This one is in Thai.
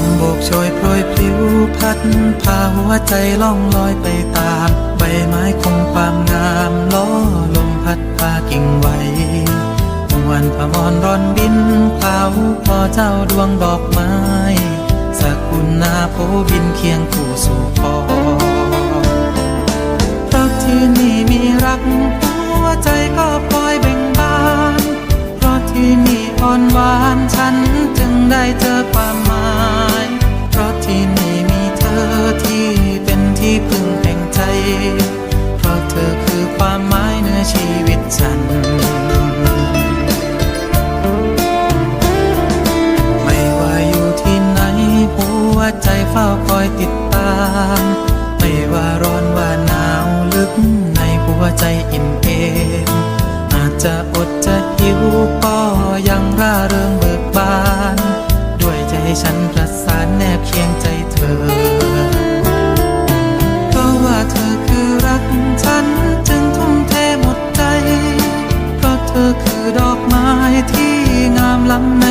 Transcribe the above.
มโบกโชยโปรยพลิ้วพัดพาหัวใจล่องลอยไปตาม ใบไม้คงความงามล้อลมพัดพากิ่งไหวมวนพมรร้อนบินเผาพอเจ้าดวงดอกไม้สกุลนาโพบินเคียงคู่สู่พอเพราะที่นี่มีรักหัวใจก็ปล่อยเบ่งบาน เพราะที่นี่อ่อนหวานฉันจึงได้เจอ ความหมายเหนือชีวิตฉัน ไม่ว่าอยู่ที่ไหนหัวใจเฝ้าคอยติดตาม ไม่ว่าร้อนว่าหนาวลึกในหัวใจอิ่มเอมอาจจะอดจะหิวก็ยังร่าเริงเบิกบาน ด้วยใจฉันประสานแนบเคียงใจเธอ หม